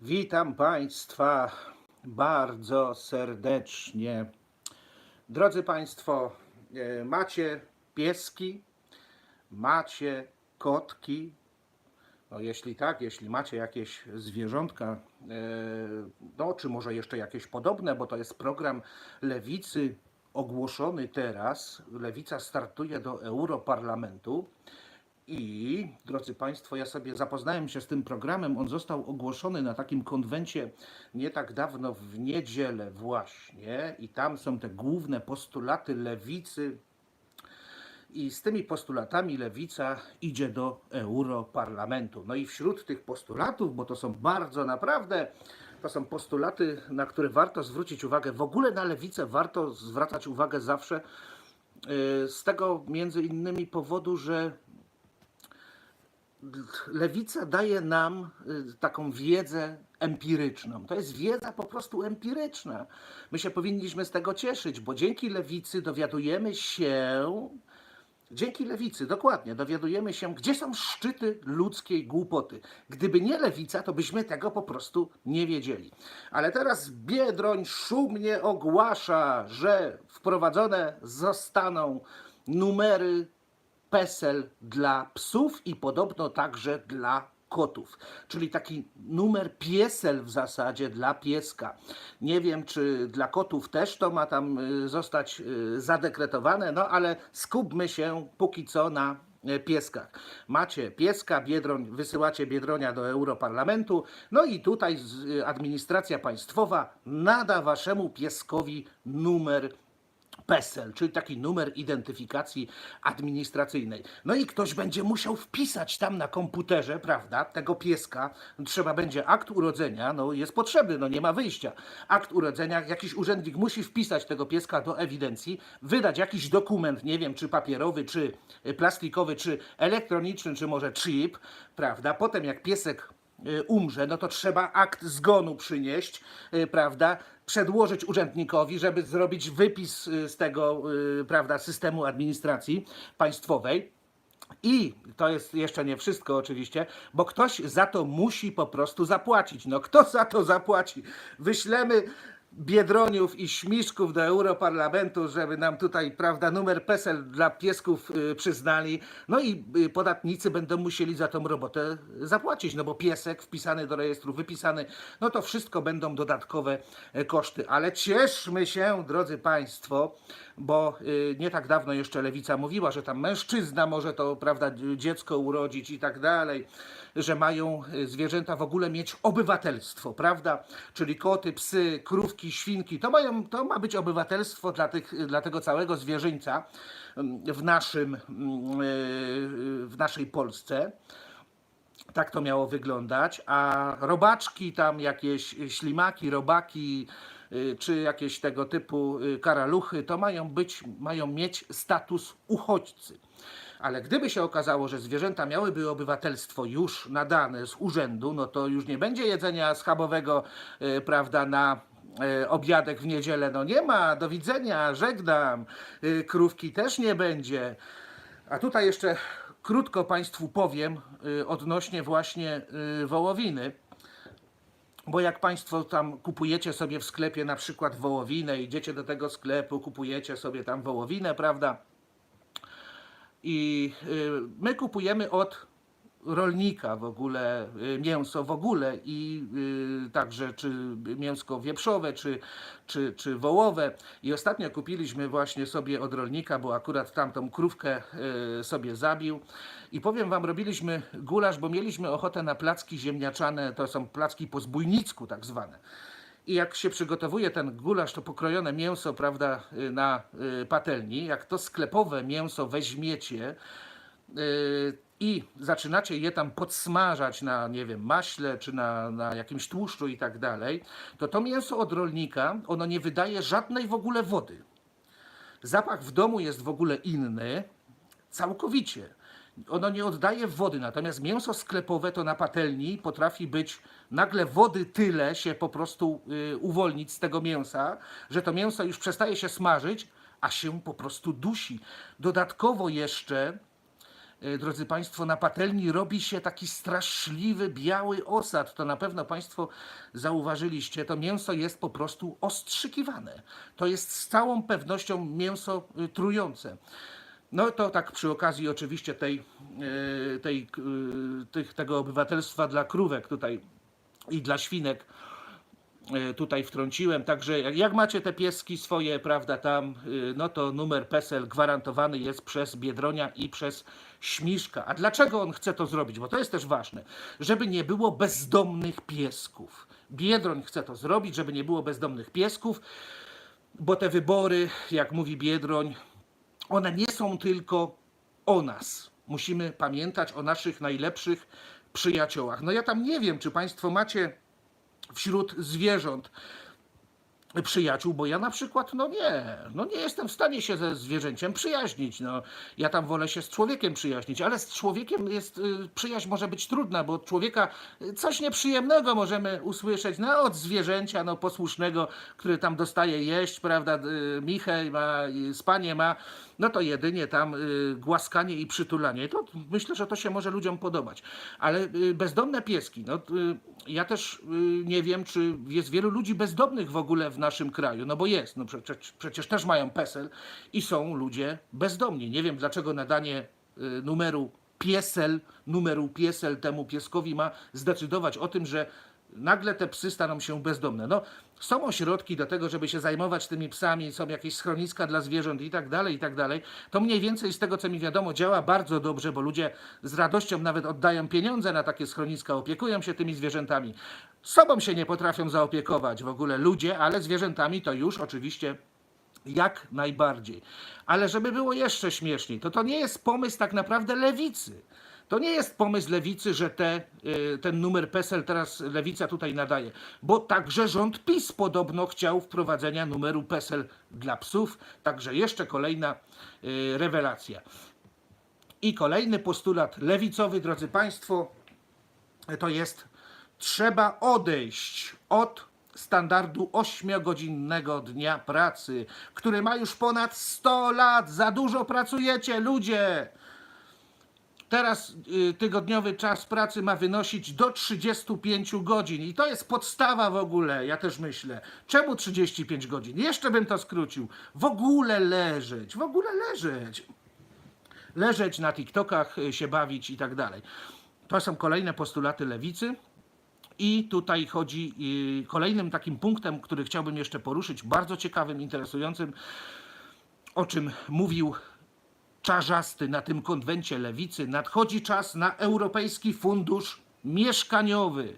Witam Państwa bardzo serdecznie. Drodzy Państwo, e, macie pieski, macie kotki. No jeśli tak, jeśli macie jakieś zwierzątka, e, no czy może jeszcze jakieś podobne, bo to jest program Lewicy ogłoszony teraz. Lewica startuje do Europarlamentu. I, drodzy Państwo, ja sobie zapoznałem się z tym programem. On został ogłoszony na takim konwencie nie tak dawno, w niedzielę właśnie. I tam są te główne postulaty lewicy. I z tymi postulatami lewica idzie do Europarlamentu. No i wśród tych postulatów, bo to są bardzo naprawdę, to są postulaty, na które warto zwrócić uwagę. W ogóle na lewicę warto zwracać uwagę zawsze. yy, Z tego między innymi powodu, że lewica daje nam y, taką wiedzę empiryczną. To jest wiedza po prostu empiryczna. My się powinniśmy z tego cieszyć, bo dzięki lewicy dowiadujemy się, dzięki lewicy, dokładnie, dowiadujemy się, gdzie są szczyty ludzkiej głupoty. Gdyby nie lewica, to byśmy tego po prostu nie wiedzieli. Ale teraz Biedroń szumnie ogłasza, że wprowadzone zostaną numery PESEL dla psów i podobno także dla kotów. Czyli taki numer piesel w zasadzie dla pieska. Nie wiem, czy dla kotów też to ma tam y, zostać y, zadekretowane, no ale skupmy się póki co na y, pieskach. Macie pieska, Biedroń, wysyłacie Biedronia do Europarlamentu, no i tutaj administracja państwowa nada waszemu pieskowi numer PESEL, czyli taki numer identyfikacji administracyjnej. No i ktoś będzie musiał wpisać tam na komputerze, prawda, tego pieska. Trzeba będzie akt urodzenia, no jest potrzebny, no nie ma wyjścia. Akt urodzenia, jakiś urzędnik musi wpisać tego pieska do ewidencji, wydać jakiś dokument, nie wiem, czy papierowy, czy plastikowy, czy elektroniczny, czy może chip, prawda. Potem jak piesek umrze, no to trzeba akt zgonu przynieść, y, prawda, przedłożyć urzędnikowi, żeby zrobić wypis y, z tego, y, prawda, systemu administracji państwowej. I to jest jeszcze nie wszystko oczywiście, bo ktoś za to musi po prostu zapłacić. No kto za to zapłaci? Wyślemy Biedroniów i Śmiszków do Europarlamentu, żeby nam tutaj, prawda, numer PESEL dla piesków y, przyznali. No i y, podatnicy będą musieli za tą robotę zapłacić, no bo piesek wpisany do rejestru, wypisany, no to wszystko będą dodatkowe e, koszty. Ale cieszmy się, drodzy Państwo, bo y, nie tak dawno jeszcze lewica mówiła, że tam mężczyzna może to, prawda, dziecko urodzić i tak dalej, że mają y, zwierzęta w ogóle mieć obywatelstwo, prawda? Czyli koty, psy, krówki, świnki, to, mają, to ma być obywatelstwo dla, tych, dla tego całego zwierzyńca mm, w, naszym, mm, y, w naszej Polsce. Tak to miało wyglądać, a robaczki tam, jakieś ślimaki, robaki, czy jakieś tego typu y, karaluchy, to mają być, mają mieć status uchodźcy. Ale gdyby się okazało, że zwierzęta miałyby obywatelstwo już nadane z urzędu, no to już nie będzie jedzenia schabowego, y, prawda, na y, obiadek w niedzielę. No nie ma, do widzenia, żegnam. Y, Krówki też nie będzie. A tutaj jeszcze krótko Państwu powiem y, odnośnie właśnie y, wołowiny. Bo jak Państwo tam kupujecie sobie w sklepie na przykład wołowinę, idziecie do tego sklepu, kupujecie sobie tam wołowinę, prawda? I y, my kupujemy od rolnika w ogóle y, mięso w ogóle i y, także czy mięsko wieprzowe, czy, czy, czy wołowe. I ostatnio kupiliśmy właśnie sobie od rolnika, bo akurat tamtą krówkę y, sobie zabił. I powiem wam, robiliśmy gulasz, bo mieliśmy ochotę na placki ziemniaczane, to są placki po zbójnicku tak zwane. I jak się przygotowuje ten gulasz, to pokrojone mięso, prawda, na patelni, jak to sklepowe mięso weźmiecie i zaczynacie je tam podsmażać na, nie wiem, maśle czy na, na jakimś tłuszczu i tak dalej, to to mięso od rolnika, ono nie wydaje żadnej w ogóle wody. Zapach w domu jest w ogóle inny, całkowicie. Ono nie oddaje wody, natomiast mięso sklepowe to na patelni potrafi być nagle wody tyle się po prostu y, uwolnić z tego mięsa, że to mięso już przestaje się smażyć, a się po prostu dusi. Dodatkowo jeszcze drodzy Państwo, na patelni robi się taki straszliwy biały osad. To na pewno Państwo zauważyliście. To mięso jest po prostu ostrzykiwane. To jest z całą pewnością mięso y, trujące. No to tak przy okazji oczywiście tej, e, tej, tych, tego obywatelstwa dla krówek tutaj i dla świnek e, tutaj wtrąciłem. Także jak- macie te pieski swoje, prawda, tam, no to numer PESEL gwarantowany jest przez Biedronia i przez Śmiszka. A dlaczego on chce to zrobić? Bo to jest też ważne, żeby nie było bezdomnych piesków. Biedroń chce to zrobić, żeby nie było bezdomnych piesków, bo te wybory, jak mówi Biedroń, one nie są tylko o nas. Musimy pamiętać o naszych najlepszych przyjaciołach. No ja tam nie wiem, czy Państwo macie wśród zwierząt przyjaciół, bo ja na przykład, no nie, no nie jestem w stanie się ze zwierzęciem przyjaźnić. No, ja tam wolę się z człowiekiem przyjaźnić, ale z człowiekiem jest, y, przyjaźń może być trudna, bo od człowieka y, coś nieprzyjemnego możemy usłyszeć, no od zwierzęcia, no posłusznego, który tam dostaje jeść, prawda, y, michę ma, spanie ma, no to jedynie tam głaskanie i przytulanie. To myślę, że to się może ludziom podobać. Ale bezdomne pieski, no ja też nie wiem, czy jest wielu ludzi bezdomnych w ogóle w naszym kraju, no bo jest, no przecież, przecież też mają PESEL i są ludzie bezdomni. Nie wiem, dlaczego nadanie y, numeru piesel, numeru piesel temu pieskowi ma zdecydować o tym, że nagle te psy staną się bezdomne. No, są ośrodki do tego, żeby się zajmować tymi psami, są jakieś schroniska dla zwierząt i tak dalej, i tak dalej. To mniej więcej z tego, co mi wiadomo, działa bardzo dobrze, bo ludzie z radością nawet oddają pieniądze na takie schroniska, opiekują się tymi zwierzętami. Sobą się nie potrafią zaopiekować w ogóle ludzie, ale zwierzętami to już oczywiście jak najbardziej. Ale żeby było jeszcze śmieszniej, to to nie jest pomysł tak naprawdę lewicy. To nie jest pomysł lewicy, że te, y, ten numer PESEL teraz lewica tutaj nadaje, bo także rząd PiS podobno chciał wprowadzenia numeru PESEL dla psów. Także jeszcze kolejna y, rewelacja. I kolejny postulat lewicowy, drodzy Państwo, to jest trzeba odejść od standardu 8-godzinnego dnia pracy, który ma już ponad 100 lat. Za dużo pracujecie, ludzie! Teraz y, tygodniowy czas pracy ma wynosić do 35 godzin i to jest podstawa w ogóle, ja też myślę. Czemu 35 godzin? Jeszcze bym to skrócił. W ogóle leżeć, w ogóle leżeć leżeć na TikTokach, y, się bawić i tak dalej. To są kolejne postulaty lewicy. I tutaj chodzi kolejnym takim punktem, który chciałbym jeszcze poruszyć, bardzo ciekawym, interesującym, o czym mówił Czarzasty na tym konwencie lewicy. Nadchodzi czas na Europejski Fundusz Mieszkaniowy.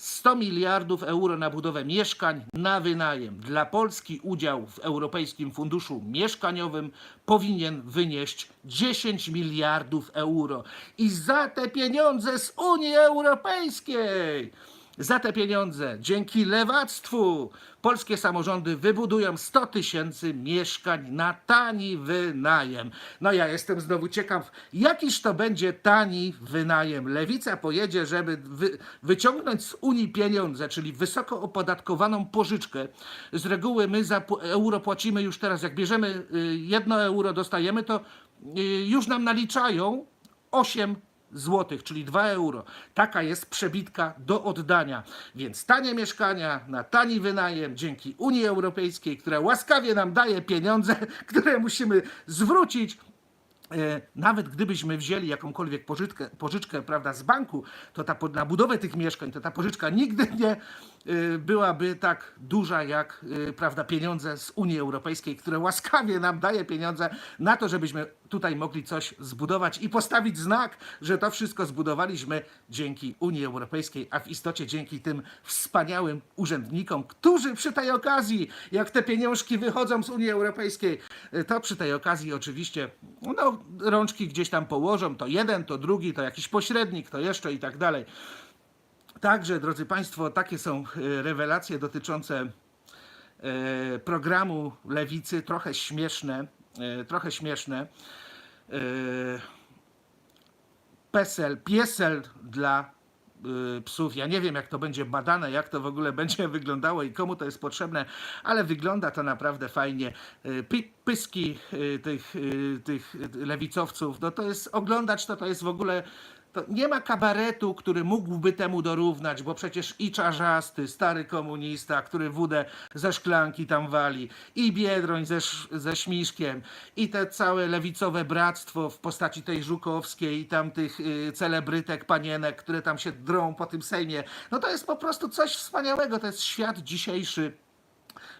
100 miliardów euro na budowę mieszkań na wynajem. Dla Polski udział w Europejskim Funduszu Mieszkaniowym powinien wynieść 10 miliardów euro. I za te pieniądze z Unii Europejskiej, za te pieniądze, dzięki lewactwu, polskie samorządy wybudują 100 tysięcy mieszkań na tani wynajem. No ja jestem znowu ciekaw, jakiż to będzie tani wynajem. Lewica pojedzie, żeby wy, wyciągnąć z Unii pieniądze, czyli wysoko opodatkowaną pożyczkę. Z reguły my za euro płacimy już teraz, jak bierzemy y, jedno euro, dostajemy, to y, już nam naliczają 8 złotych, czyli 2 euro. Taka jest przebitka do oddania. Więc tanie mieszkania na tani wynajem dzięki Unii Europejskiej, która łaskawie nam daje pieniądze, które musimy zwrócić. E, Nawet gdybyśmy wzięli jakąkolwiek pożyczkę, pożyczkę prawda, z banku, to ta, na budowę tych mieszkań, to ta pożyczka nigdy nie byłaby tak duża jak e, prawda, pieniądze z Unii Europejskiej, które łaskawie nam daje pieniądze na to, żebyśmy tutaj mogli coś zbudować i postawić znak, że to wszystko zbudowaliśmy dzięki Unii Europejskiej, a w istocie dzięki tym wspaniałym urzędnikom, którzy przy tej okazji, jak te pieniążki wychodzą z Unii Europejskiej, y, to przy tej okazji oczywiście no, rączki gdzieś tam położą, to jeden, to drugi, to jakiś pośrednik, to jeszcze i tak dalej. Także, drodzy Państwo, takie są y, rewelacje dotyczące e, programu Lewicy, trochę śmieszne, e, trochę śmieszne. E, PESEL, piesel dla psów. Ja nie wiem, jak to będzie badane, jak to w ogóle będzie wyglądało i komu to jest potrzebne, ale wygląda to naprawdę fajnie. Py, pyski tych, tych lewicowców, no to jest oglądać to, to jest w ogóle. To nie ma kabaretu, który mógłby temu dorównać, bo przecież i Czarzasty, stary komunista, który wódę ze szklanki tam wali, i Biedroń ze, ze Śmiszkiem, i te całe lewicowe bractwo w postaci tej Żukowskiej, i tam tych y, celebrytek, panienek, które tam się drą po tym Sejmie. No to jest po prostu coś wspaniałego, to jest świat dzisiejszy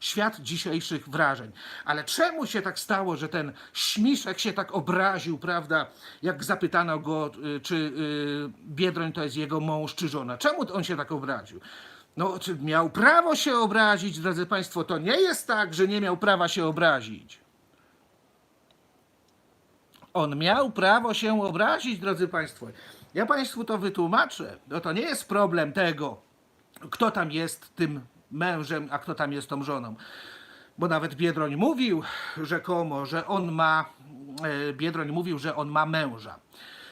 świat dzisiejszych wrażeń. Ale czemu się tak stało, że ten śmiszek się tak obraził, prawda? Jak zapytano go, y, czy y, Biedroń to jest jego mąż czy żona. Czemu on się tak obraził? No, miał prawo się obrazić, drodzy Państwo? To nie jest tak, że nie miał prawa się obrazić. On miał prawo się obrazić, drodzy Państwo. Ja Państwu to wytłumaczę. No to nie jest problem tego, kto tam jest tym mężem, a kto tam jest tą żoną. Bo nawet Biedroń mówił rzekomo, że on ma, e, Biedroń mówił, że on ma męża.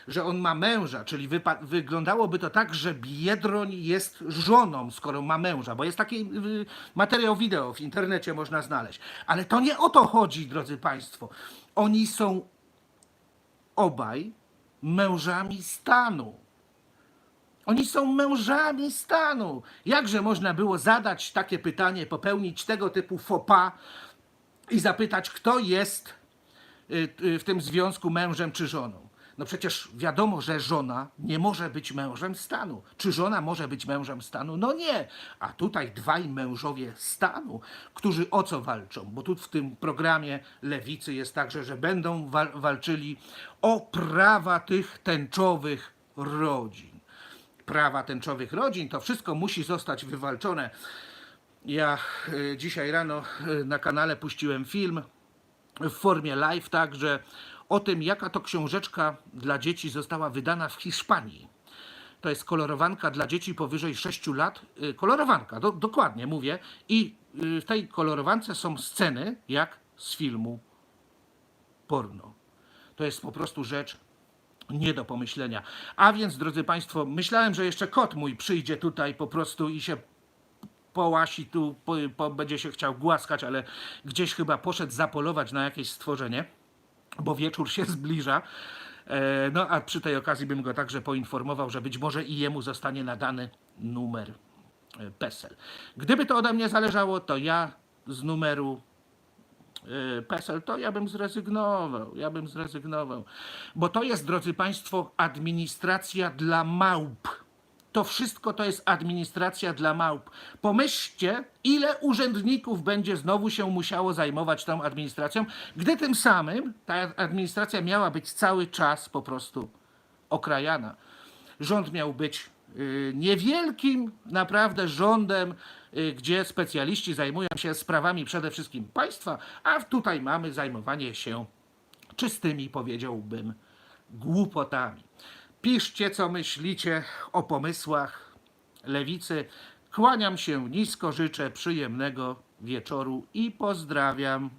Że on ma męża, czyli wyglądałoby to tak, że Biedroń jest żoną, skoro ma męża, bo jest taki y, materiał wideo w internecie można znaleźć. Ale to nie o to chodzi, drodzy Państwo. Oni są obaj mężami stanu. Oni są mężami stanu. Jakże można było zadać takie pytanie, popełnić tego typu pas i zapytać, kto jest y, y, w tym związku mężem czy żoną? No przecież wiadomo, że żona nie może być mężem stanu. Czy żona może być mężem stanu? No nie. A tutaj dwaj mężowie stanu, którzy o co walczą? Bo tu w tym programie lewicy jest także, że będą wal- walczyli o prawa tych tęczowych rodzin prawa tęczowych rodzin, to wszystko musi zostać wywalczone. Ja y, dzisiaj rano y, na kanale puściłem film w formie live także o tym, jaka to książeczka dla dzieci została wydana w Hiszpanii. To jest kolorowanka dla dzieci powyżej 6 lat. Y, Kolorowanka, do, dokładnie mówię. I w tej kolorowance są sceny jak z filmu porno. To jest po prostu rzecz nie do pomyślenia. A więc, drodzy Państwo, myślałem, że jeszcze kot mój przyjdzie tutaj po prostu i się połasi tu, po, po, będzie się chciał głaskać, ale gdzieś chyba poszedł zapolować na jakieś stworzenie, bo wieczór się zbliża. E, No a przy tej okazji bym go także poinformował, że być może i jemu zostanie nadany numer e, PESEL. Gdyby to ode mnie zależało, to ja z numeru PESEL, to ja bym zrezygnował, ja bym zrezygnował. Bo to jest, drodzy Państwo, administracja dla małp. To wszystko to jest administracja dla małp. Pomyślcie, ile urzędników będzie znowu się musiało zajmować tą administracją, gdy tym samym ta administracja miała być cały czas po prostu okrajana. Rząd miał być niewielkim naprawdę rządem, y, gdzie specjaliści zajmują się sprawami przede wszystkim państwa, a tutaj mamy zajmowanie się czystymi, powiedziałbym, głupotami. Piszcie, co myślicie o pomysłach lewicy. Kłaniam się nisko, życzę przyjemnego wieczoru i pozdrawiam.